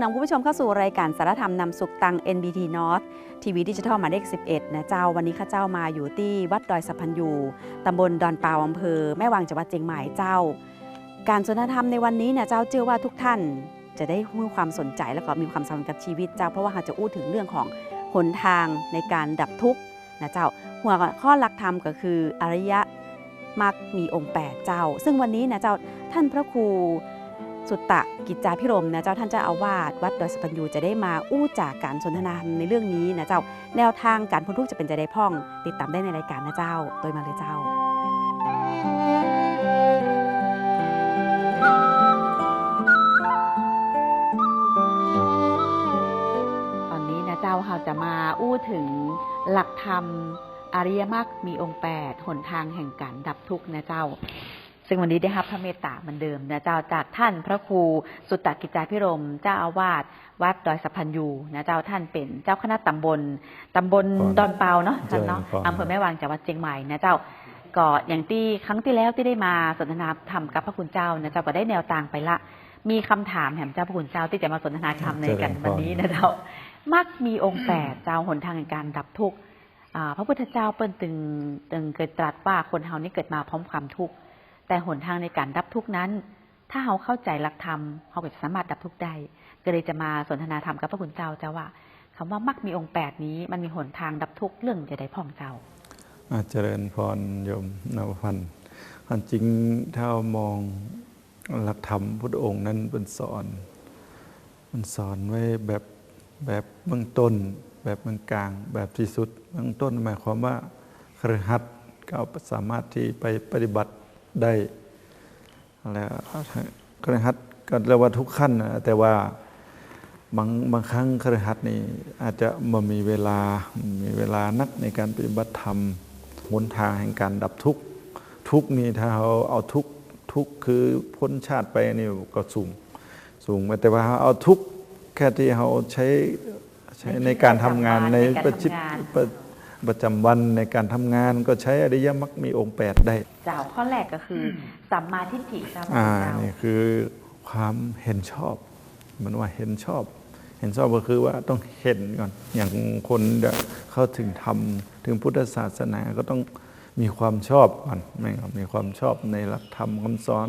นำคุณผู้ชมเข้าสู่รายการสารธรรมนำสุขตัง NBT North ทีวีดิจิทัลหมายเลข11 นะเจ้าวันนี้ข้าเจ้ามาอยู่ที่วัดดอยสัพพันยูตำบลดอนเปาวอำเภอ แม่วางจังหวัดเชียงใหม่เจ้า การสนทนาธรรมในวันนี้เนี่ยเจ้าเชื่อว่าทุกท่านจะได้ให้ความสนใจแล้วก็มีความสำคัญกับชีวิตเจ้าเพราะว่าเราจะอู้ถึงเรื่องของหนทางในการดับทุกข์นะเจ้า หัวข้อหลักธรรมก็คืออริยมรรคมีองค์ 8 เจ้า ซึ่งวันนี้นะเจ้าท่านพระครู สุตตะกิจจาพิรมนะเจ้าท่านเจ้าอาวาสวัดดอยสะพันยูจะได้มาอู้จากการสนทนาในเรื่องนี้นะเจ้าแนวทางการพ้นทุกข์จะเป็นจะได้พ่อง ติดตามได้ในรายการนะเจ้าโดยมาเลยเจ้าตอนนี้นะเจ้าเราจะมาอู้ถึงหลักธรรมอริยมรรคมีองค์8หนทางแห่งการดับทุกข์นะเจ้า ซึ่งวันนี้ได้รับพระเมตตาเหมือนเดิมนะเจ้าจากท่านพระครูสุตตกิจจาพิรมเจ้าอาวาสวัดดอยสัพพันยูนะเจ้าท่านเป็นเจ้าคณะตำบลตำบลก่อนดอนเปาเนาะท่านเนาะเจริญพรอำเภอแม่วางจังหวัดเชียงใหม่นะเจ้าก็อย่างที่ครั้งที่แล้วที่ได้มาสนทนาธรรมกับพระคุณเจ้านะเจ้าก็ได้แนวทางไปละ มีคำถามแห่งเจ้าพระคุณเจ้าที่จะมาสนทนาธรรมในกันวันนี้นะเจ้ามักมีองค์แปดเจ้าหนทางแห่งการดับทุกข์อ่าพระพุทธเจ้าเปิ้นตึงตึงเคยตรัสว่าคนเฮานี่เกิดมาพร้อมความทุกข์ แต่หนทางในการดับทุกนั้น ถ้าเราเข้าใจหลักธรรมเราก็จะสามารถดับทุกได้ก็เลยจะมาสนทนาธรรมกับพระคุณเจ้าเจ้าว่าคำว่ามักมีองค์แปดนี้มันมีหนทางดับทุกเรื่องจะได้พ่องเจ้าอาเจริญพรโยมนวพันธ์อันจริงถ้ามองหลักธรรมพุทธองค์นั้นเป็นสอน มันสอนไว้แบบแบบเบื้องต้น แบบเบื้องกลาง แบบที่สุดเบื้องต้นหมายความว่าครหัสก็สามารถที่ไปปฏิบัติ ได้แล้วครหัสก็เรียกว่าทุกขั้นนะแต่ว่าบางบางครั้งครหัสนี่อาจจะมามีเวลามีเวลานักในการปฏิบัติธรรมหนทางแห่งการดับทุกข์ทุกนี่ถ้าเราเอาทุกทุกคือพ้นชาติไปนี่ก็สูงสูงไปแต่ว่าเอาทุกแค่ที่เราใช้ใช้ในการทำงานในประชิตทำงาน ประประจำวันในการทำงานก็ใช้อริยมรรคมีองค์แปดได้เจ้าข้อแรกก็คือสัมมาทิฏฐิเจ้าพระอ่าคุณเจ้านี่คือความเห็นชอบมันว่าเห็นชอบ เห็นชอบก็คือว่าต้องเห็นก่อน อย่างคนจะเข้าถึงธรรมถึงพุทธศาสนาก็ต้องมีความชอบก่อนไม่ครับมีความชอบในหลักธรรมคำสอน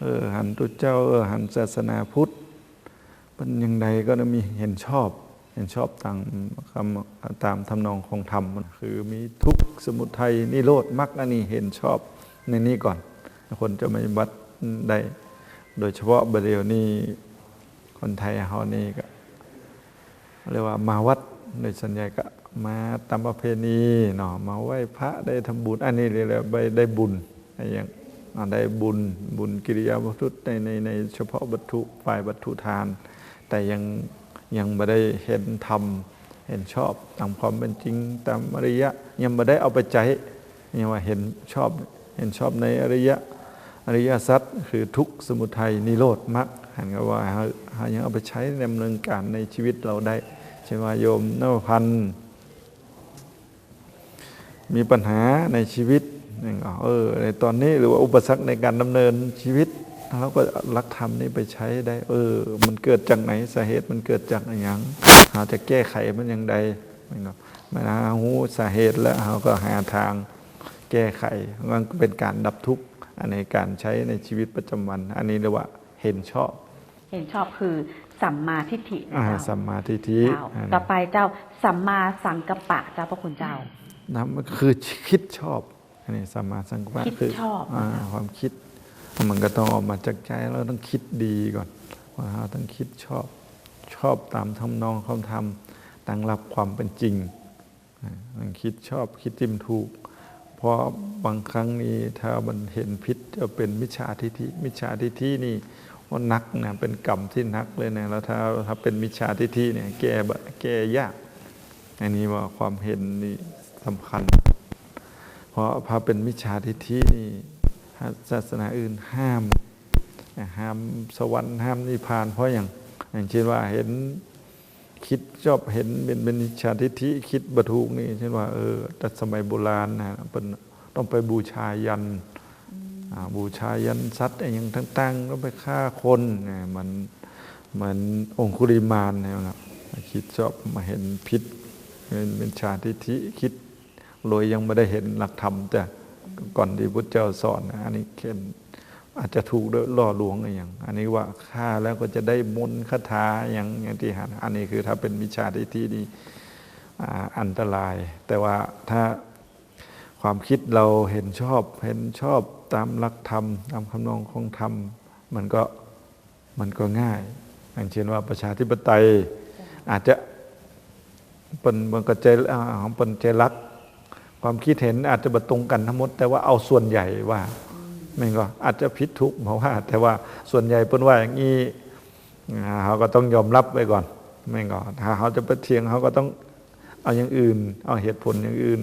เออหันตุเจ้าเออหันศาสนาพุทธเป็นอย่างใดก็ต้องมีเห็นชอบ เห็นชอบตามคำตามทำนองของธรรมคือมีทุกข์สมุทัยนิโรธมรรคอันนี้เห็นชอบในนี้ก่อน คนจะไม่บัตได้ โดยเฉพาะบดเดียวนี้คนไทยเฮานี่ก็เรียกว่ามาวัดโดยส่วนใหญ่ก็มาตามประเพณีเนาะมาไหว้พระได้ทำบุญ อันนี้เรียกว่าไปได้บุญอะไรอย่างได้บุญบุญกิริยาวัตถุในในในเฉพาะวัตถุฝ่ายวัตถุทาน แต่ยัง ยังไม่ได้เห็นธรรม เห็นชอบตามความเป็นจริงตามอริยะ ยังไม่ได้เอาไปใจยังว่าเห็นชอบเห็นชอบในอริยะอริยสัจคือทุกสมุทัยนิโรธมรรคหันกับว่าหาหายังเอาไปใช้ดำเนินการในชีวิตเราได้ใช่ไหมโยมนวพันธ์มีปัญหาในชีวิตอย่างเออในตอนนี้หรือว่าอุปสรรคในการดำเนินชีวิต เราก็รักธรรมนี้ไปใช้ได้ เออ มันเกิดจากไหนสาเหตุมันเกิดจากอะไรอย่าง หาจะแก้ไขมันอย่างใดนะครับมันหาหูสาเหตุแล้วเราก็หาทางแก้ไขมันก็เป็นการดับทุกข์ในการใช้ในชีวิตประจำวัน อันนี้เรียกว่าเห็นชอบ เห็นชอบคือสัมมาทิฏฐินะอ่าเจ้าสัมมาทิฏฐิเจ้าต่อไปเจ้าสัมมาสังกัปปะเจ้าพระคุณเจ้านะมันคือคิดชอบอันนี้สัมมาสังกัปปะคิดคือชอบาความคิด มันก็ต้องออกมาจากใจเราต้องคิดดีก่อนว่าเราต้องคิดชอบชอบตามทำนองเขาทำตั้งรับความเป็นจริงนะมันคิดชอบคิดทิมถูก เพราะบางครั้งนี้ถ้ามันเห็นพิษจะเป็นมิจฉาทิฏฐิมิจฉาทิฏฐินี่ว่านักนะเป็นกรรมที่นักเลยนะแล้วถ้าถ้าเป็นมิจฉาทิฏฐิเนี่ยแก้แก้ยากอันนี้ว่าความเห็นนี่สำคัญ เพราะพาเป็นมิจฉาทิฏฐินี่ ศาสนาอื่นห้ามห้ามสวรรค์ห้ามนิพพาน เพราะอย่างอย่างเช่นว่าเห็นคิดชอบเห็นเป็นเป็นมิจฉาทิฏฐิคิดบรถูกนี่เช่นว่าเออแต่สมัยโบราณนะเป็นต้องไปบูชายันบูชายันสัตว์อย่างต่างๆต้องไปฆ่าคนเนี่ยมันเหมือนองคุริมานนะครับคิดชอบมาเห็นพิษเป็นเป็นชาทิฏฐิคิดโดยยังไม่ได้เห็นหลักธรรมแต่ ก่อนที่พุทธเจ้าสอนนะอันนี้เข็นอาจจะถูกล่อลวงอะไรอย่าง อันนี้ว่าฆ่าแล้วก็จะได้มนต์คาถาอย่างอย่างที่หันอันนี้คือถ้าเป็นมิจฉาทิฏฐินี่อันตราย แต่ว่าถ้าความคิดเราเห็นชอบเห็นชอบตามหลักธรรมตามคำนองของธรรมมันก็มันก็ง่ายอย่างเช่นว่าประชาธิปไตยอาจจะเป็นเมันก็ใจอ่าของเป็นใจรัก ความคิดเห็นอาจจะบตรงกันทั้งหมด แต่ว่าเอาส่วนใหญ่ว่าไม่ก็อาจจะผิดทุกเพราะว่า แต่ว่าส่วนใหญ่เปิ้นว่าอย่างนี้เขาก็ต้องยอมรับไปก่อน ไม่ก็ถ้าเขาจะไปเทียงเขาก็ต้องเอาอย่างอื่น เอาเหตุผลอย่างอื่น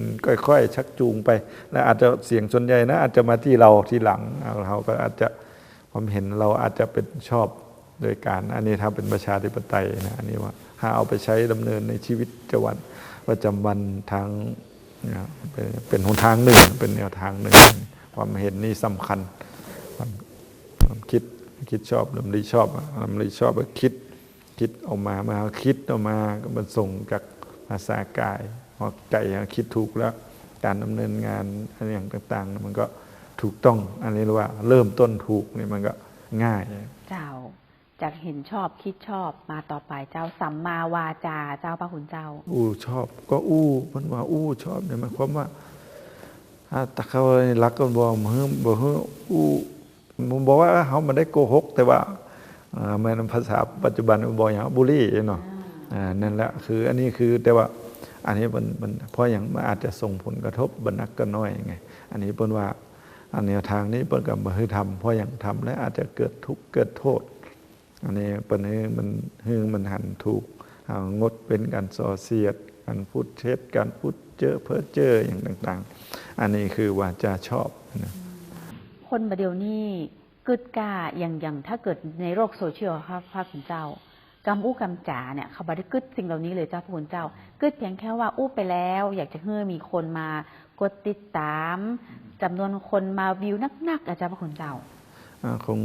ค่อยๆ ชักจูงไป และอาจจะเสียงส่วนใหญ่นะ อาจจะมาที่เราทีหลังเอาเราก็อาจจะความเห็นเราอาจจะเป็นชอบโดยการ อันนี้ถ้าเป็นประชาธิปไตยนะอันนี้ว่าถ้าเอาไปใช้ดำเนินในชีวิตประจำวันประจำวันทาง เป็นเป็นหนทางหนึ่ง เป็นแนวทางหนึ่ง ความเห็นนี่สำคัญความคิดคิดชอบลำดีชอบลำดีชอบก็คิดคิดออกมามาคิดออกมาก็มันส่งจากภาษากายพอใจคิดถูกแล้วการดำเนินงานอะไรอย่างต่าง ๆ มันก็ถูกต้องอันนี้เรียกว่าเริ่มต้นถูกนี่มันก็ง่าย จากเห็นชอบคิดชอบมาต่อไปเจ้าสัมมาวาจาเจ้าพระคุณเจ้า อู้ชอบ ก็อู้มันว่าอู้ชอบเนี่ยหมายความว่าถ้าตะเขารักกันบอกมาเฮ้บอกเฮ้อู้ผมบอกว่าเขามันได้โกหก แต่ว่าอ่ามันภาษาปัจจุบันมันบอกอย่างบุรีเนาะนั่นแหละคืออันนี้คือแต่ว่าอันนี้มันมันเพราะอย่างมันอาจจะส่งผลกระทบบรรนักก็น้อยไงอันนี้เปิ้นว่าอันแนวทางนี้เปิ้นก็บ่ให้ทำเพราะอย่างทำแล้วอาจจะเกิดทุกข์เกิดโทษ อันนี้เป็นให้มันให้มันหันถูกงดเป็นการส่อเสียดการพูดเท็จการพูดเจอเพ้อเจออย่างต่างๆ อันนี้คือวาจาชอบนะคนประเดี๋ยวนี้กึดกล้าอย่างอย่างถ้าเกิดในโลกโซเชียลครับพระคุณเจ้ากำอู้กำจ๋าเนี่ยเขาบได้กึดสิ่งเหล่านี้เลยเจ้าพระคุณเจ้ากึดเพียงแค่ว่าอู้ไปแล้ว อยากจะให้มีคนมากดติดตามจำนวนคนมาวิวนักๆอาจารย์พระคุณเจ้า คง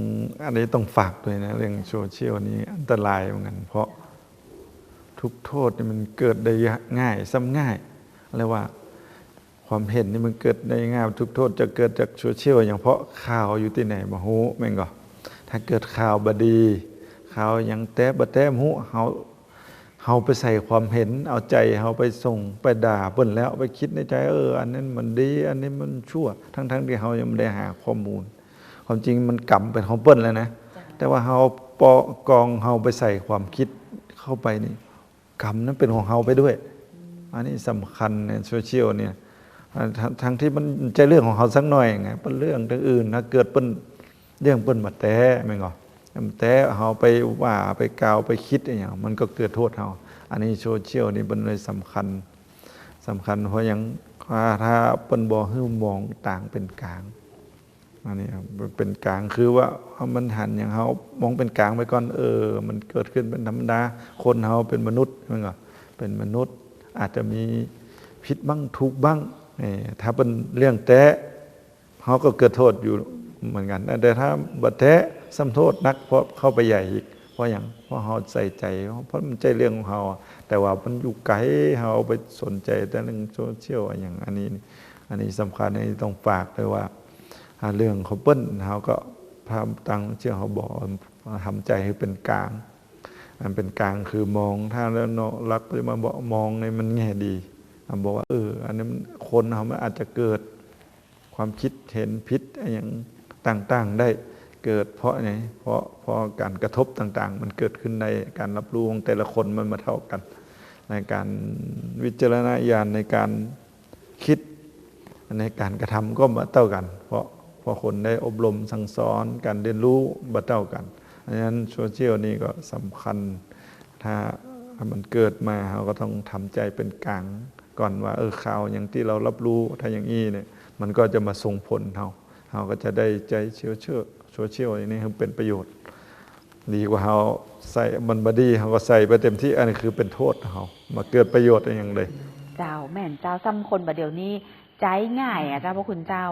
อันนี้ต้องฝากด้วยนะ เรื่องโซเชียลนี้อันตรายเหมือนกันเพราะทุกโทษนี่มันเกิดได้ง่ายซ้ำง่ายเรียกว่าความเห็นนี่มันเกิดได้ง่ายทุกโทษจะเกิดจากโซเชียลอย่างเพราะข่าวอยู่ที่ไหนมาหูแม่งก็ถ้าเกิดข่าวบดี ข่าวย่างแต้บแต้มหูเฮาเฮาไปใส่ความเห็น เอาใจเฮาไปส่งไปด่าเปิ้นแล้วไปคิดในใจเออ อันนั้นมันดี อันนี้มันชั่ว ทั้งๆที่เฮายังไม่ได้หาข้อมูล ความจริงมันกำเป็นของเปิ้นแล้วนะ แต่ว่าเฮาปอกองเฮาไปใส่ความคิดเข้าไปนี่กรรมนั้นเป็นของเฮาไปด้วย อันนี้สำคัญในโซเชียลเนี่ยอ่าทั้งทั้งที่มันใช่เรื่องของเขาสักหน่อยไงเป็นเรื่องทั้งอื่นถ้าเกิดเป็นเรื่องเป็นมาแต่ไม่งอมาแต่เฮาไปว่าไปกล่าวไปคิดอะไรอย่างมันก็เกิดโทษเฮาอันนี้โซเชียลนี่เป็นเลยสำคัญสำคัญเพราะยังถ้าเป็นบ่ฮื้อมองต่างเป็นกลาง อันนี้ครับเป็นกลางคือว่ามันหันอย่างเขามองเป็นกลางไปก่อนเออ มันเกิดขึ้นเป็นธรรมดาคนเขาเป็นมนุษย์ใช่ไหมก่อเป็นมนุษย์ อาจจะมีผิดบ้างถูกบ้างถ้าเป็นเรื่องแตะเขาก็เกิดโทษอยู่เหมือนกัน แต่ถ้าบัดแตะซ้ำโทษนักเพราะเข้าไปใหญ่อีก เพราะอย่างเพราะเขาใส่ใจ เพราะมันใจเรื่องของเขาแต่ว่ามันอยู่ไกลเขาไปสนใจแต่เรื่องโซเชียลอย่างอันนี้ อันนี้สำคัญอันนี้ต้องฝากเลยว่า เรื่องเขาเปิ้ลเขาก็พาตังเชื่อเขาบอกทำใจให้เป็นกลาง อันเป็นกลางคือมองถ้าแล้วเนาะรักจะมาบอกมองในมันแง่ดีบอกว่าเอออันนี้คนเขาอาจจะเกิดความคิดเห็นพิษอะไรอย่างต่างๆได้เกิดเพราะไงเพราะเพราะการกระทบต่างๆ มันเกิดขึ้นในการรับรู้ของแต่ละคนมันมาเท่ากัน ในการวิจารณญาณในการคิดในการกระทำก็มาเท่ากัน เพราะ พราะคนได้อบรมสั่งสอนการเรียนรู้มาเท่ากันเพราะฉะนั้นโซเชียลนี่ก็สำคัญ ถ้ามันเกิดมาเราก็ต้องทำใจเป็นกลางก่อนว่าเออข่าวอย่างที่เรารับรู้ถ้าอย่างนี้เนี่ยมันก็จะมาส่งผลเราเราก็จะได้ใจเชื่อเชื่อโซเชียลอย่างนี้เป็นประโยชน์ ดีกว่าเราใส่มันบดีเราก็ใส่ไปเต็มที่อันนี้คือเป็นโทษเรามาเกิดประโยชน์อย่างเลย เจ้าแม่นเจ้าซ้ำคนบัดเดี๋ยวนี้ใจง่ายอะเจ้าพระคุณเจ้า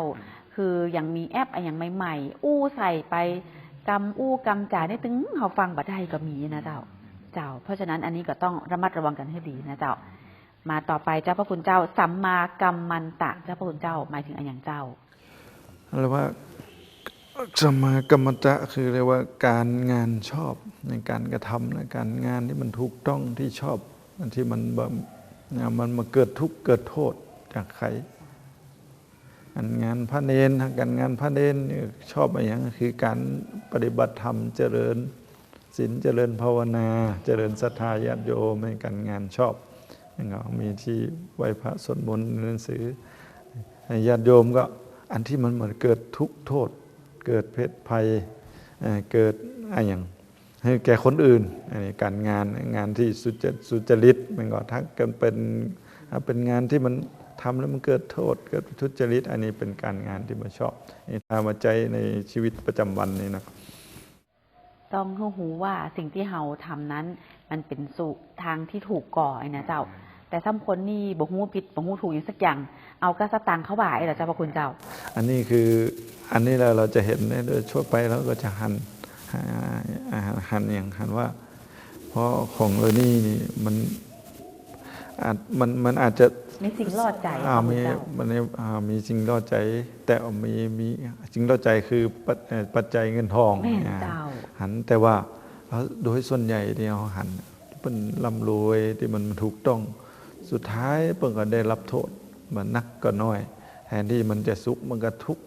คืออย่างมีแอปอะไรอย่างใหม่ๆ อู้ใส่ไปกำอู้กำจ่ายได้ตึงเขาฟังบัดได้ก็มีนะเจ้า เจ้า เพราะฉะนั้นอันนี้ก็ต้องระมัดระวังกันให้ดีนะเจ้า มาต่อไปเจ้าพระคุณเจ้าสัมมากัมมันตะเจ้าพระคุณเจ้าหมายถึงอันอย่างเจ้าเรียกว่าสัมมากรรมตะคือเรียกว่าการงานชอบในการกระทำในการงานที่มันถูกต้องที่ชอบอันที่มันแบบมันมาเกิดทุกข์เกิดโทษจากใคร อันงานพระเนนการงานพระเนนชอบอะไรอย่างคือการปฏิบัติธรรมเจริญศีลเจริญภาวนา เจริญศรัทธาญาติโยมในการงานชอบอย่างเงี้มีที่ไหวพระสวดมนต์หนังสือญาติโยมก็อันที่มันเหมือนเกิดทุกโทษ เกิดเพศภัยเกิดอะไรอย่างให้แก่คนอื่นอันนี้การงานงานที่สุจสุจริตมันก็ทักกันเป็นถ้าเป็นงานที่มัน ทำแล้วมันเกิดโทษเกิดทุจริต อันนี้เป็นการงานที่ไมาชอบนี่ตามมาใจในชีวิตประจำวันนี่นะต้องให้หูว่าสิ่งที่เฮาทำนั้น มันเป็นสู่ทางที่ถูกก่อไอ้นะเจ้า แต่ซ้ำคนนี่บ่ฮู้ผิดบ่ฮู้ถูกอย่างสักอย่าง เอากระสตังค์เข้าบ่ายเหรอเจ้าพระคุณเจ้า อันนี้คืออันนี้เราเราจะเห็นเนี่ยโดยทั่วไปเราก็จะหันหาหันหันอย่างหันว่า เพราะของเออนี่นี่มัน อาจมันมันอาจจะมีสิ่งรอดใจอ่าพระคุมีณเจ้ามันในอ่ามีจริงรอดใจ แต่มีมีจริงรอดใจคือปัจเอ่อปัจจัยเงินทองแม่นอ่าเจ้าหันแต่ว่าโดยส่วนใหญ่ที่เราหันเป็นลำรวยที่มันถูกต้องสุดท้ายเพิ่งก็ได้รับโทษมันนักก็น้อย แทนที่มันจะสุขมันก็ทุกข์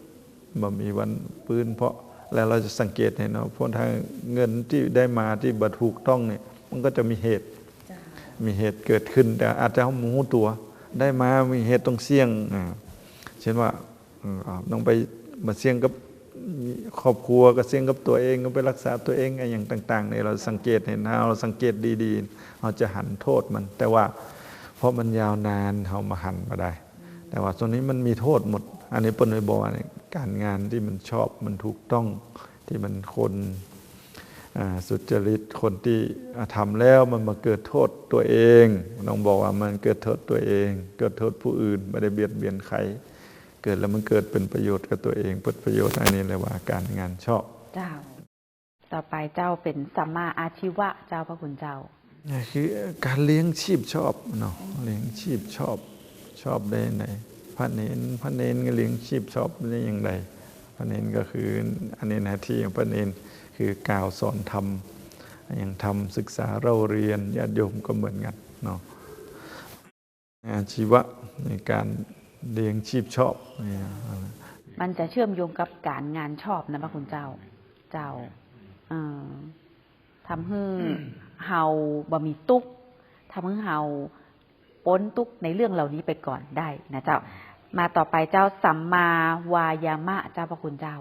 มันมีวันปืนเพราะแล้วเราจะสังเกตเห็นเนาะเพราะทางเงินที่ได้มาที่บัถูกต้องเนี่ยมันก็จะมีเหตุ มีเหตุเกิดขึ้น แต่อาจจะหมูตัว ได้มามีเหตุต้องเสี่ยงเช่นว่าต้องไปมาเสี่ยงกับครอบครัวก็เสี่ยงกับตัวเองก็ไปรักษาตัวเองอะไรอย่างต่างๆเนี่ยเราสังเกตเห็นนะเราสังเกตดีๆเราจะหันโทษมัน แต่ว่าเพราะมันยาวนานเรามาหันมาได้ แต่ว่าส่วนนี้มันมีโทษหมด อันนี้เปิ้ลเลยบอกว่าเนี่ยการงานที่มันชอบมันถูกต้องที่มันคน สุจริตคนที่ทำแล้วมันมาเกิดโทษตัวเองต้องบอกว่ามันเกิดโทษตัวเอง เกิดโทษผู้อื่นไม่ได้เบียดเบียนใครเกิดแล้วมันเกิดเป็นประโยชน์กับตัวเองเปิดประโยชน์อันนี้เลยว่าการงานชอบ เจ้า ต่อไปเจ้าเป็นสัมมาอาชีวะเจ้าพระคุณเจ้านี่คือการเลี้ยงชีพชอบเนาะเลี้ยงชีพชอบชอบได้ไหนพระเนนพระเนนก็เลี้ยงชีพชอบได้อย่างไรพระเนนก็คืออันนี้หน้าที่ของพระเนน คือกล่าวสอนธรรมอย่างทำศึกษาเราเรียนญาติโยมก็เหมือนกันเนาะอาชีวะในการเลี้ยงชีพชอบนี่ยมันจะเชื่อมโยงกับการงานชอบนะพระคุณเจ้า เจ้าทำให้เฮาบ่มีตุกทำให้เฮาป้นตุกในเรื่องเหล่านี้ไปก่อนได้นะเจ้า มาต่อไปเจ้าสัมมาวายามะเจ้าพระคุณเจ้า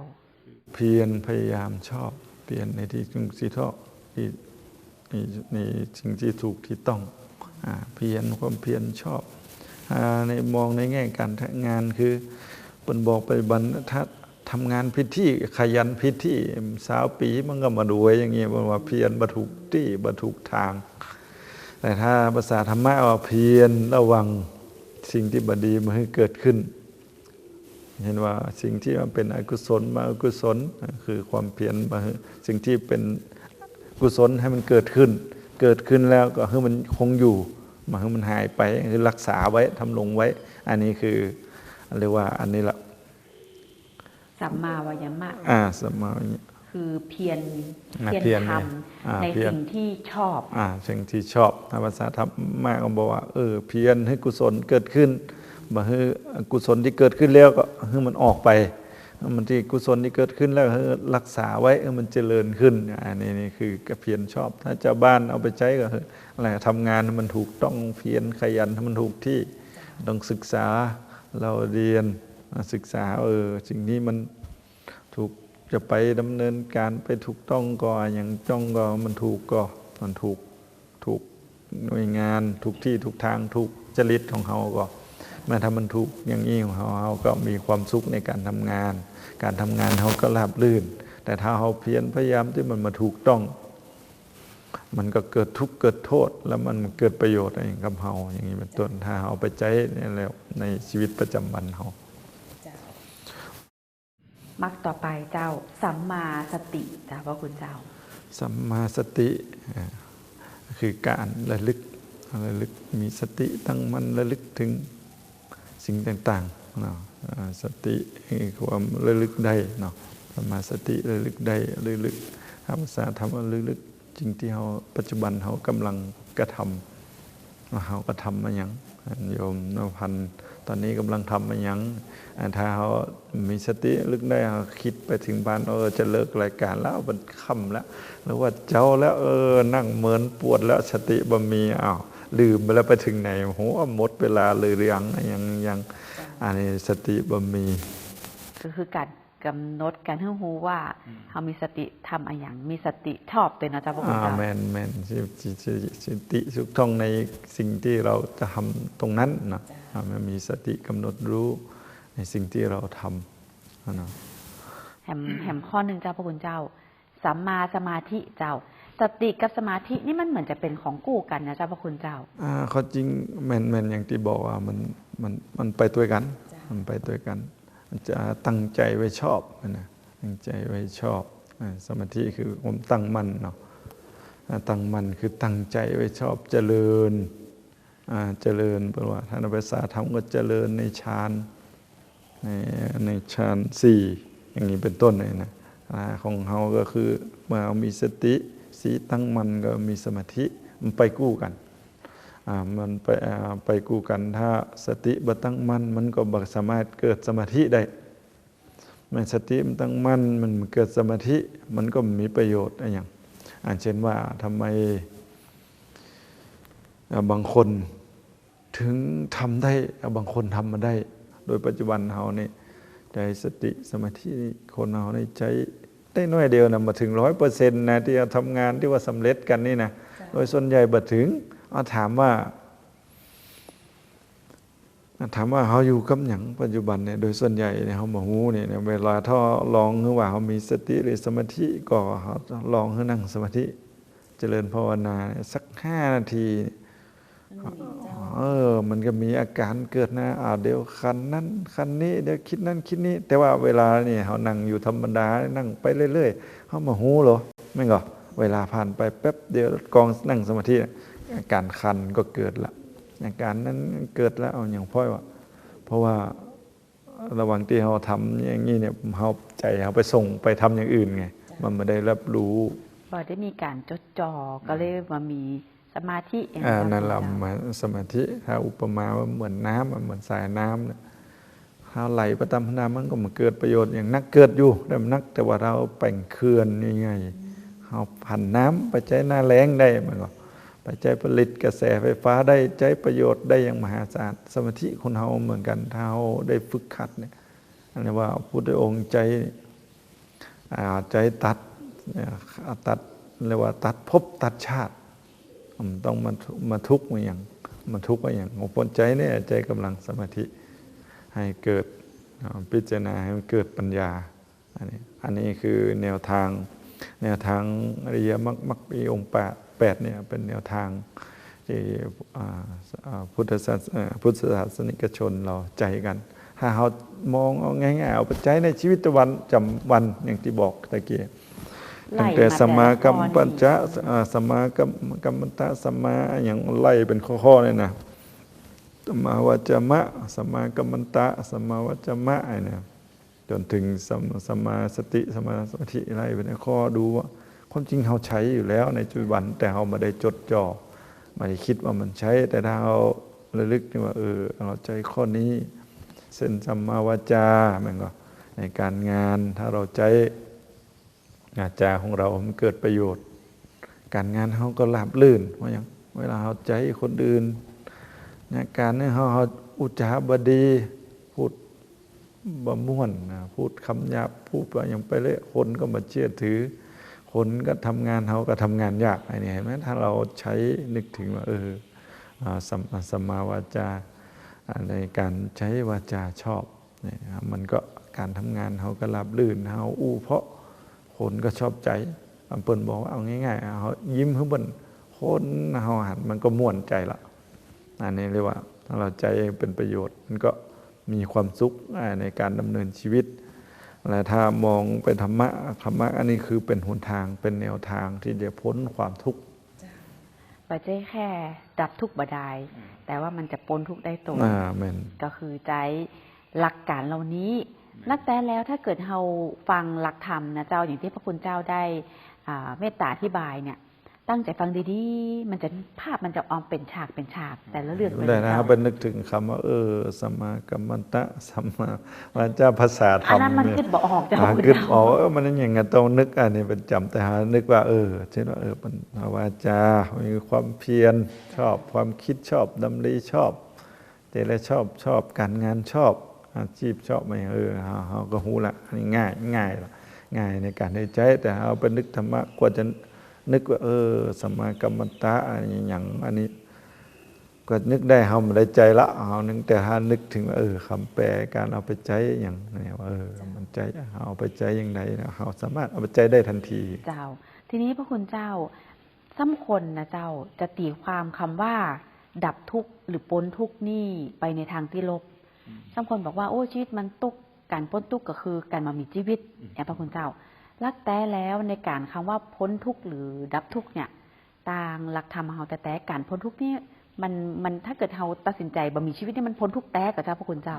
เพียรพยายามชอบ ลี่ยนในที่สิ่งที่ชอบที่ในในสิ่งที่ถูกที่ต้องอเพียรความเพียรชอบอในมองในแง่การทำงานคือเปินบอกไปบันถ้าทำงานพิธีขยันพิธีสาวปีมันก็มาดูไว้อย่างเงี้ยว่าเพียรบรถูกที่บรถูกทาง แต่ถ้าภาษาธรรมะว่าเพียรระวังสิ่งที่บดีมันให้เกิดขึ้น เห็นว่าสิ่งที่มันเป็นอกุศลมาอกุศลคือความเพียรมาสิ่งที่เป็นกุศลให้มันเกิดขึ้น เกิดขึ้นแล้วก็ให้มันคงอยู่ไมาให้มันหายไปคือรักษาไว้ทำลงไว้ อันนี้คือเรียกว่าอันนี้ละสัมมาวายามะอ่าสมาธิคือเพียรอะเพียรเพียรทอ่าำในเพียรสิ่งที่ชอบอ่าสิ่งที่ชอบถ้าภาษาธรรมะก็บอกว่าเออเพียรให้กุศลเกิดขึ้น มาให้กุศลที่เกิดขึ้นแล้วก็ให้มันออกไปมันที่กุศลที่เกิดขึ้นแล้วเออรักษาไว้เออมันเจริญขึ้นอันนี้นี่คือกระเพียรชอบ ถ้าเจ้าบ้านเอาไปใช้ก็เอออะไรทำงานมันถูกต้องเพียรขยันมันถูกที่ต้องศึกษาเราเรียนศึกษาเออสิ่งนี้มันถูกจะไปดำเนินการไปถูกต้องก็อย่างจ้องก็มันถูกก็มันถูกถูกหน่วยงาน ถูกที่ถูกทางถูกจริตของเขาก็ แม้ถ้ามันถูกอย่างนี้ของเขาเขาก็มีความสุขในการทำงาน การทำงานเขาก็ราบรื่น แต่ถ้าเขาเพียรพยายามที่มันมาถูกต้อง มันก็เกิดทุกข์เกิดโทษ แล้วมันเกิดประโยชน์อะไรกับเราอย่างนี้เป็นต้นถ้าเอาไปใช้ในแล้วในชีวิตประจำวันเขามักต่อไปเจ้าสัมมาสติจ้าพระคุณเจ้า สัมมาสติอ่าคือการระลึกระลึกมีสติตั้งมันระลึกถึง สิ่งต่างๆเนาะสติความระลึกได้เนาะสมาสติระลึกได้ระลึกภาษาธรรมระลึกจริงที่เขาปัจจุบันเขากำลังกระทำเขาก็ทำมาอย่างโยมนพันตอนนี้กำลังทำมาอย่างอ่าถ้าเขามีสติลึกได้เขาคิดไปถึงบ้านเออจะเลิกรายการแล้วมันค่ำแล้วหรือว่าเจ้าแล้วเออนั่งเหมือนปวดแล้วสติบ่มีอ้าว ลืมไปแล้วไปถึงไหนโหหมดเวลาเลยหรือยังยังยังอันนี้สติบ่มีก็คือการกำหนดการให้รู้ว่าเขามีสติทำอะไรอย่างมีสติชอบตัวเนาะเจ้าพระคุณอ่าเจ้าแมนแมนสสสสติสุขท่องในสิ่งที่เราจะทำตรงนั้นนะอ่ามันมีสติกำหนดรู้ในสิ่งที่เราทำนะแหมแหมข้อหนึ่งเจ้าพระคุณเจ้าสัมมาสมาธิเจ้า สติกับสมาธินี่มันเหมือนจะเป็นของกู้กันนะเจ้าพระคุณเจ้าอ่าเขาจริงแมนแมนอย่างที่บอกว่ามันมันมันไปด้วยกัน มันไปด้วยกันมันจะตั้งใจไว้ชอบนะตั้งใจไว้ชอบอ่าสมาธิคือผมตั้งมั่นเนาะอ่าตั้งมั่นคือตั้งใจไว้ชอบเจริญอ่าเจริญแปลว่าท่านภาษาธรรมก็เจริญในฌานในในฌานสี่อย่างนี้เป็นต้นเลยนะอ่าของเฮาก็คือเมื่อเรามีสติ สีตั้งมั่นก็มีสมาธิมันไปกู้กันอ่ามันไปไปกู้กันถ้าสติบ่ตั้งมั่นมันก็บ่สามารถเกิดสมาธิได้แมันสติมันตั้งมั่นมันเกิดสมาธิมันก็มีประโยชน์อะไรอย่างอ่าเช่นว่าทำไมบางคนถึงทำได้บางคนทำมาได้ โดยปัจจุบันเฮานี่ใจสติสมาธิคนเฮานี่ใจ ได้น้อยเดียวนะมาถึงร้อยเปอร์เซ็นต์นะที่จะทำงานที่ว่าสำเร็จกันนี่นะโดยส่วนใหญ่บัถึงเอาถามว่า ถามว่าเขาอยู่กับหยังปัจจุบันเนี่ยโดยส่วนใหญ่เนี่ยเขาบอกหูเนี่ยเวลาถ้าลองคือว่าเขามีสติหรือสมาธิก็เขาลองให้นั่งสมาธิ เจริญภาวนาเนี่ยสักห้านาทีเออ มันก็มีอาการเกิดนะอ่าเดี๋ยวคันนั้นคันนี้เดี๋ยวคิดนั้นคิดนี้ แต่ว่าเวลาเนี่ยเขานั่งอยู่ธรรมดานั่งไปเรื่อยๆเขามาหูเหรอไม่ก็เวลาผ่านไปแป๊บเดียวกองนั่งสมาธิเนี่ยอาการคันก็เกิดละอาการนั้นเกิดแล้วเอาอย่างพ่อยว่าเพราะว่าระหว่างที่เขาทำอย่างนี้เนี่ยเขาใจเขาไปส่งไปทำอย่างอื่นไง มันไม่ได้รับรู้บ่ได้มีการจดจ่อก็เลยมามี สมาธิอย่างอ่าเจ้าพระนั่นคุณเราเจ้ามาสมาธิถ้าอุปมาว่าเหมือนน้ำอะเหมือนสายน้ำเนี่ยถ้าไหลไปตามน้ำมันก็มาเกิดประโยชน์อย่างนักเกิดอยู่แต่มันนักแต่ว่าเราแป่งเขื่อนยังไงเราผันน้ำไปใช้หน้าแรงได้มันก็ไปใช้ผลิตกระแสไฟฟ้าได้ใช้ประโยชน์ได้อย่างมหาศาลสมาธิคนเราเหมือนกันถ้าเราได้ฝึกขัดเนี่ยอันนี้ว่าพระพุทธองค์ใจอ่าใจตัดเนี่ยตัดเรียกว่าตัดภพตัดชาติ มันต้องมาทุมาทุกข์มาอย่างมาทุกข์มาอย่างองผลใจเนี่ยใจกำลังสมาธิ ให้เกิดพิจารณาให้มันเกิดปัญญาอันนี้อันนี้คือแนวทางแนวทางอริยมรรคมรรคปีองค์แปดแปดเนี่ยเป็นแนวทางที่พุทธศาสพุทธศาสนิกชนเราใจกัน ถ้าเรามองเอาง่ายๆเอาไปใช้ในชีวิตวันจำวันอย่างที่บอกตะเกียบ ตั้งแต่สมากรรมปัญจาอ่าสมากรรมกรรมตะสมาอย่างไล่เป็นข้อๆเลยนะสมาวจมะ สมากรรมตะ สมาวจมะไอ้เนี่ยจนถึงสมสมาสติสมาสมาธิไล่เป็นข้อดูว่าความจริงเราใช้อยู่แล้วในปัจจุบันแต่เราไม่ได้จดจ่อไม่ได้คิดว่ามันใช้ แต่ถ้าเราระลึกนี่ว่า เออ เราใจข้อนี้ เส้นสัมมาวาจามันก็ในการงานถ้าเราใจ อาจาของเรา มันเกิดประโยชน์ การงานเขาก็ราบลื่นเพราะอย่างเวลาเขาใจคนอื่นนีการเนี่ยเขาเขาอุจาบดี พูดบะม่วนนะพูดคำหยาบพูดไปอย่างไปเลยคนก็มาเชื่อถือ คนก็ทำงานเขาก็ทำงานยากไอ้นี่เห็นไหมถ้าเราใช้นึกถึงว่าเออสัมมาสัมาวาจาในการใช้วาจาชอบเนี่ยมันก็การทำงานเขาก็ราบลื่นเขาอู้เพราะ คนก็ชอบใจอันเปิ่นบอกว่าเอาง่ายๆเขายิ้มให้เปิ่นคนเขาหันมันก็ม่วนใจละอันนี้เรียกว่าถ้าเราใจเป็นประโยชน์ มันก็มีความสุขอ่าในการดำเนินชีวิตและถ้ามองไปธรรมะธรรมะอันนี้คือเป็นหนทางเป็นแนวทางที่จะพ้นความทุกข์ปัจจัยแค่ดับทุกข์บดายแต่ว่ามันจะปนทุกข์ได้ตรงอ่าแม่นก็คือใจหลักการเหล่านี้ นักแต่แล้วถ้าเกิดเราฟังหลักธรรมนะเจ้าอย่างที่พระคุณเจ้าได้อ่าเมตตาอธิบายเนี่ย ตั้งใจฟังดีๆ มันจะภาพมันจะออมเป็นฉากเป็นฉาก แต่ละเรื่องเลยได้นะนะคเจ้ารับเป็นนึกถึงคำว่า เออสัมมากัมมันตะสัมมาวาจาภาษาธรอัรนมนั้นมันเนี่ยคิดบอกออกเจ้าหาคุณคิดเจ้าออกว่าเออมันอย่างไงต้องนึกอันนี้เป็นจำแต่หานึกว่าเออเช่นว่าเออมันวาจา มีความเพียรชอบความคิดชอบดำริชอบเจริญชอบชอบการงานชอบ อาชีพชอบไหมเออเราเราก็หูละนนี้ง่ายง่ายละง่ายในการได้ใจ แต่เอาไปนึกธรรมะกว่าจะนึกว่าเออสมากัมมันตะอะไรอย่างอันนี้ ก็นึกได้เฮาไม่ได้ใจละเฮานึกแต่ถ้านึกถึงว่าเออคำแปลการเอาไปใจอย่างเนี่ยว่าเออมันใจเอาไปใจอย่างไรนะเฮาสามารถเอาไปใจได้ทันที เจ้า ทีนี้พระคุณเจ้าซ้ำคนนะเจ้าจะตีความคำว่า ดับทุกข์หรือพ้นทุกข์นี่ไปในทางที่ลบ ซ้ำคนบอกว่าโอ้ชีวิตมันตุกข์การพ้นทุกข์ก็คือการมามีชีวิตอย่างพระคุณเจ้าลักแต่แล้วในการคำว่าพ้นทุกข์หรือดับทุกข์เนี่ยต่างหลักธรรมเฮาแต่แต่การพ้นทุกข์นี่มันมันถ้าเกิดเฮาตัดสินใจบ่มีชีวิตนี่มันพ้นทุกข์แต่กับเจ้าพระคุณเจ้า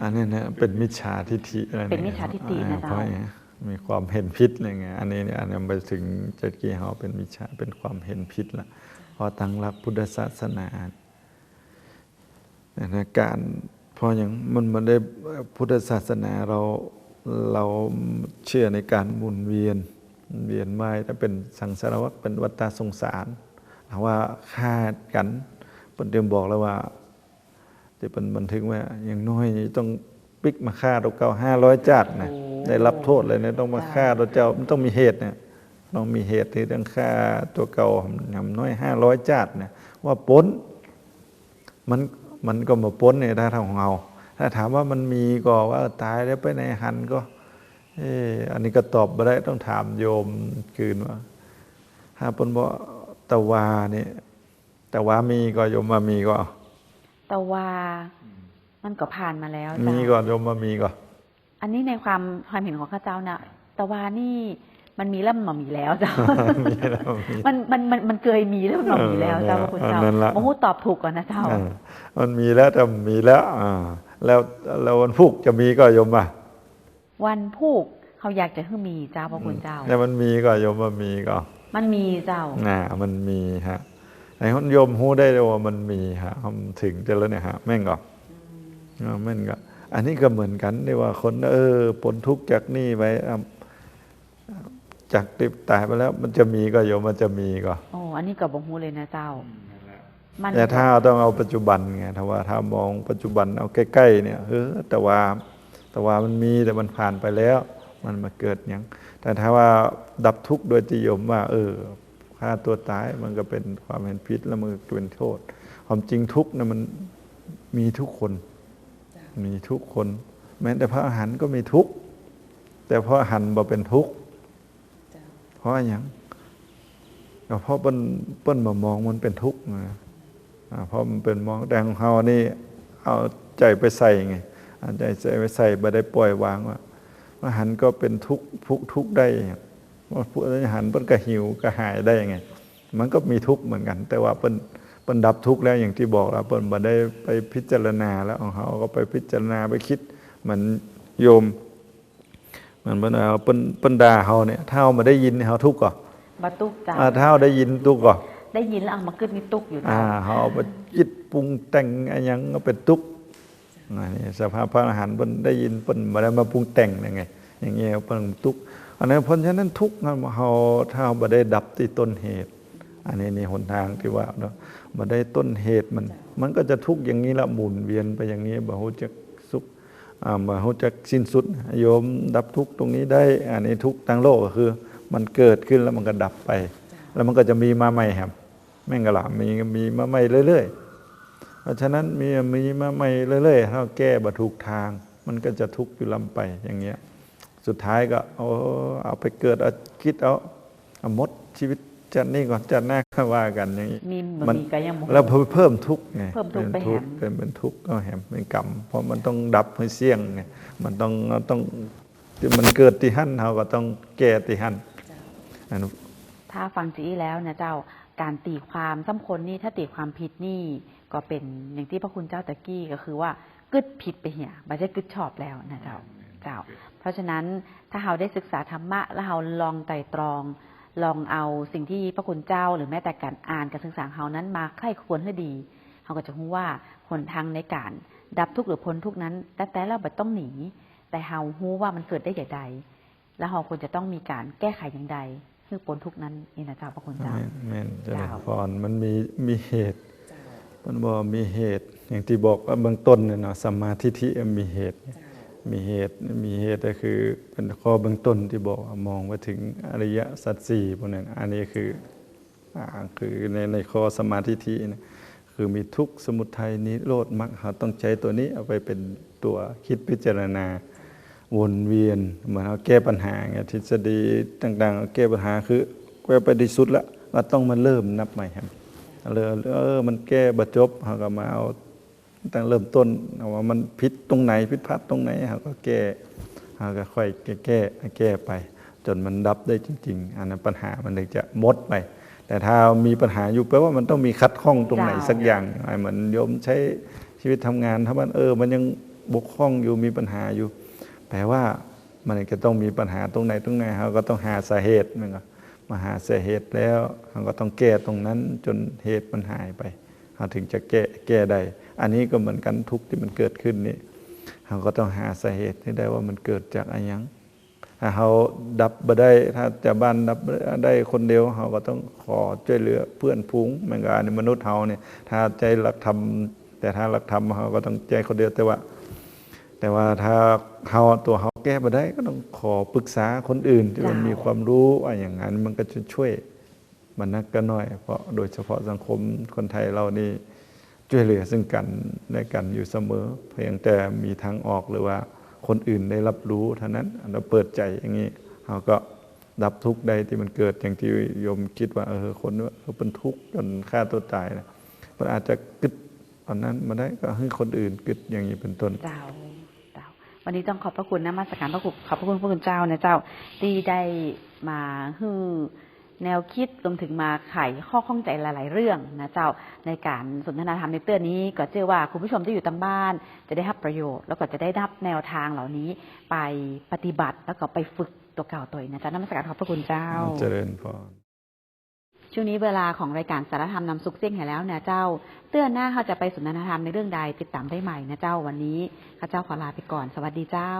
อันนี้นะเป็นมิจฉาทิฏฐิอะไรยเป็นมิจฉาทิฏฐินะอ่เจ้าเพราะอย่างนี้มีความเห็นผิดอะไรเงี้ยอันนี้เนี่ยอันนี้ไปถึงเจ็ดกี้เฮาเป็นมิจฉาเป็นความเห็นผิดละเพอตั้งหลักพุทธศาสนา ในการเพออย่างมันมันได้พุทธศาสนาเราเราเชื่อในการหมุนเวียนหมุนเวียนไม่ถ้าเป็นสังสารวัฏเป็นวัฏฏะสงสารถ้าว่าคาดกันเพิ่นเตรียมบอกแล้วว่าที่เป็นบันทึกว่าอย่างน้อยนี่ต้องปิกมาฆ่าเราเก่าห้าร้อยจาดนะโอ้ได้รับโทษเลยนะต้องมาจ้าฆ่าเราเจ้ามันต้องมีเหตุเนี่ยต้องมีเหตุที่ต้องฆ่าตัวเก่าอย่างน้อยห้าร้อยจาดนะว่าป้นมัน มันก็มาป้นเนี่ยถ้าทางของเราถ้าถามว่ามันมีก็ว่าตายแล้วไปในหันก็เอออันนี้ก็ตอบไม่ได้ต้องถามโยมคืนว่าถ้าปนบอกตะวาเนี่ยตะวามีก็โยมมามีก็แต่ว่ามันก็ผ่านมาแล้วมีเจ้าก่อนโยมมามีก่อนอันนี้ในความความเห็นของข้าเจ้านะแต่ว่านี่ มันมีแล้วมันบ่มีแล้วเจ้ามีแล้วมีมันมันมันมันเคยมีแล้วมันบ่มีแล้วเออเจ้าพระคุณเจ้าอันนั้นละโอ้โหตอบถูกก่อนนะเจ้าอ่ามันมีแล้วแต่มีแล้วอ่าแล้วแล้ววันพุกจะมีก็โยมป่ะวันพูกเขาอยากจะให้มีเจ้าพระคุณเจ้าแต่มันมีก็โยมมามีก็ มันมีเจ้าน่ามันมีฮะไอ้คนโยมหูได้เลยว่ามันมีฮะทำถึงจะแล้วเนี่ยฮะแม่งก็อ่าแม่งก็ อันนี้ก็เหมือนกันที่ว่าคนเออปนทุกข์จากนี่ไปอะ จากติบตายไปแล้ว มันจะมีก็โยมมันจะมีก็โอ้อันนี้ก็บ่ฮู้เลยนะเจ้ามันแต่ถ้าต้องเอาปัจจุบันไงถ้าว่าถ้ามองปัจจุบันเอาใกล้ๆเนี่ยเออแต่ว่าแต่ว่ามันมีแต่มันผ่านไปแล้ว มันมาเกิดอย่างแต่ถ้าว่าดับทุกข์โดยจิยมว่า เออฆ่าตัวตายมันก็เป็นความเห็นผิดแล้วมันก็เป็นโทษ ความจริงทุกข์นะมันมีทุกคน มีทุกคน แม้แต่พระอรหันต์ก็มีทุกข์แต่พระอรหันต์บ่เป็นทุกข์ เพราะอย่างก็เพราะเปิ้นเปิ้นมามองมันเป็นทุกข์นะเพราะมันเป็นมองแต่ของเฮานี่เอาใจไปใส่ไงเอาใจใส่ไปใส่บ่ได้ปล่อยวางว่าว่าหันก็เป็นทุกข์ทุกทุกได้ว่าผู้อรหันต์เปิ้นก็หิวก็หายได้ยังไงมันก็มีทุกข์เหมือนกัน แต่ว่าเปิ้นเปิ้นดับทุกข์แล้วอย่างที่บอกแล้วเปิ้นบ่ได้ไปพิจารณาแล้วของเฮาก็ไปพิจารณาไปคิดเหมันโยม มันเปิ้นเอาเปิ้นเปิ้นด่าเฮาเนี่ยถ้าเฮามาได้ยินเฮาทุกข์ก่อบ่ตุกเจ้าอ่าถ้าเฮาได้ยินทุกข์ก่อได้ยินแล้วเอามาขึ้นนี่ตุกอยู่อ่าเจ้าเขาเอาไปคิดปรุงแต่งอะไรหยังก็เป็นทุกข์อันนี้สภาพพระอรหันต์เพิ่นได้ยินเพิ่นบ่ได้มาปรุงแต่งยังไงอย่างเงี้ยเพิ่นทุกข์อันนั้นเพราะฉะนั้นทุกข์นั้นเฮาถ้าเราบ่ได้ดับที่ต้นเหตุ อันนี้นี่หนทางที่ว่าเนาะบ่ได้ต้นเหตุมัน มันก็จะทุกข์อย่างนี้ละหมุนเวียนไปอย่างนี้บ่ฮู้จัก สุขอ่าจักสิ้นสุดโยมดับทุกตรงนี้ได้ อันนี้ทุกทางโลกก็คือ มันเกิดขึ้นแล้วมันก็ดับไป แล้วมันก็จะมีมาใหม่ครับแม่งกะล่ะมีมีมาใหม่เรื่อยๆเพราะฉะนั้นมีมีมาใหม่เรื่อยๆถ้าแก้บัถูกทาง มันก็จะทุกข์อยู่ลำไปอย่างเงี้ย สุดท้ายก็เอาเอาไปเกิดเอาคิดเอาเอาหมดชีวิต จัดนี่ก่อนจัดหน้าก็ว่ากันอย่างนี้มีบะมันหมี่ก็ยังบ่แล้วเพิ่มทุกข์ไงเพิ่มทุกข์ไปเป็นทุกข์แหมเป็นเป็นทุกข์ก็แหมเป็นกรรม เพราะมันต้องดับให้เสี่ยงไงมันต้องต้องมันเกิดที่หั่นเราก็ต้องแก้ที่หั่นอันนั้นถ้าฟังจีแล้วนะเจ้าการตีความซ้ำคนนี่ถ้าตีความผิดนี่ก็เป็นอย่างที่พระคุณเจ้าตะกี้ก็คือว่ากึดผิดไปเหี่ยไม่ใช่กึดชอบแล้วนะเจ้าเจ้า เพราะฉะนั้นถ้าเราได้ศึกษาธรรมะแล้วเราลองไตร่ตรอง ลองเอาสิ่งที่พระคุณเจ้าหรือแม้แต่การอ่านการศึกษาของเรานั้นมาใคร่ควรให้ดีเราก็จะรู้ว่าหนทางในการดับทุกข์หรือพ้นทุกข์นั้น แต่แต่เราไม่ต้องหนี แต่เรารู้ว่ามันเกิดได้อย่างใด แล้วเราควรจะต้องมีการแก้ไขอย่างใดเพื่อพ้นทุกข์นั้นนี่นะเจ้าพระคุณเจ้าแม่นแม่นเจะเจ้าพรมันมีมีเหตุมันบอกมีเหตุ อย่างที่บอกว่าเบื้องต้นเนี่ยเนาะสัมมาทิฏฐิมีเหตุ มีเหตุมีเหตุก็คือเป็นข้อเบื้องต้นที่บอกมองไปถึงอริยสัจสี่พวกนั้นอันนี้คืออคือในในข้อสมาธิฏฐินะคือมีทุกสมุทัยนิโรธมรรคเราต้องใช้ตัวนี้เอาไปเป็นตัวคิดพิจารณาวนเวียนเหมือนเราแก้ปัญหาไงทฤษฎีต่างๆแก้ปัญหาคือแก้ไปที่สุดแล้วเราต้องมาเริ่มนับใหม่ครับเลยเออมันแก้บรจบเราก็มาเอา ตั้งเริ่มต้นเอาว่ามันผิดตรงไหนผิดพลาดตรงไหนเราก็แก้เราก็ค่อยแก้แก้แก้ไป จนมันดับได้จริง ๆ อันนั้นปัญหามันถึงจะหมดไป แต่ถ้ามีปัญหาอยู่แปลว่ามันต้องมีคัดข้องตรงไหนจ้าสักอย่างไอ้เหมือนโยมใช้ชีวิตทำงาน ถ้ามันเออ มันยังบกพร่องอยู่มีปัญหาอยู่ แปลว่ามันจะต้องมีปัญหาตรงไหนตรงไหนเราก็ต้องหาสาเหตุมันก็มาหาสาเหตุแล้วเราก็ต้องแก้ตรงนั้นจนเหตุมันหายไปเราถึงจะแก้แก้ได้ อันนี้ก็เหมือนกันทุกที่มันเกิดขึ้นนี่เราก็ต้องหาสาเหตุให้ได้ว่ามันเกิดจากอะไรยังถ้าเราดับบ่ได้ถ้าจะบ้านดับได้คนเดียวเราก็ต้องขอช่วยเหลือเพื่อนฟูงมันก็อันมนุษย์เราเนี่ยถ้าใจหลักธรรมแต่ถ้าหลักธรรมเราก็ต้องใจคนเดียวแต่ว่า แต่ว่าถ้าเขาตัวเขาแก้มาได้ก็ต้องขอปรึกษาคนอื่นที่มันมีมีความรู้อะไรอย่างนั้นมันก็จะช่วยมันนักก็น้อย เพราะโดยเฉพาะสังคมคนไทยเรานี่ ช่วยเหลือซึ่งกันและกันอยู่เสมอ เพียงแต่มีทางออกหรือว่าคนอื่นได้รับรู้เท่านั้นเราเปิดใจอย่างนี้เราก็ดับทุกข์ใดที่มันเกิดอย่างที่โยมคิดว่าเออคนว่าเออเป็นทุกข์จนฆ่าตัวตายนะมันอาจจะกึดตอนนั้นมาได้ก็ให้คนอื่นกึดอย่างนี้เป็นต้นเจ้าเจ้าวันนี้ต้องขอบพระคุณนะมาสการพระคุณขอบพระคุณพระคุณเจ้านะเจ้าที่ได้มาฮือ แนวคิดรวมถึงมาไขข้อข้องใจหลาย ๆ เรื่องนะเจ้าในการสนทนาธรรมในเตือนี้ ก็เชื่อว่าคุณผู้ชมที่อยู่ทางบ้าน จะได้รับประโยชน์ แล้วก็จะได้รับแนวทางเหล่านี้ไปปฏิบัติแล้วก็ไปฝึกตัวเก่าตัวนะเจ้านมัสการขอบพระคุณเจ้าเจริญพรช่วงนี้เวลาของรายการสารธรรมนำสุขเสี่ยงแห่แล้วนะเจ้า เตื้อหน้าเขาจะไปสนทนาธรรมในเรื่องใดติดตามได้ใหม่นะเจ้าวันนี้ข้าเจ้าขอลาไปก่อน สวัสดีเจ้า